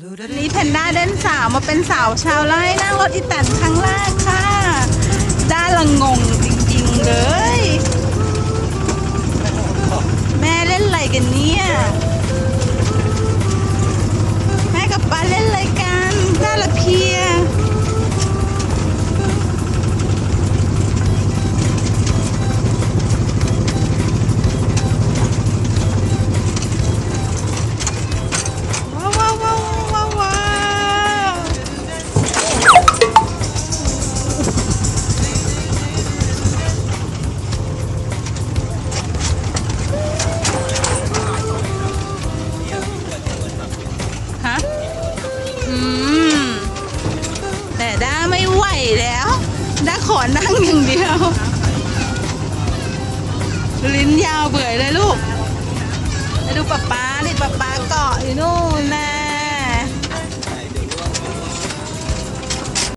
นี่แพนด้าเดินสาวมาเป็นสาวชาวไร่นั่งรถอีแตนครั้งแรกค่ะ ด้าละงง แต่ด้าไม่ไหวแล้วด้าขอนั่งอย่างเดียว ลิ้นยาวเบื่อเลยลูกไปดูป๊าป๊าดิป๊าป๊าเกาะอยู่นู่น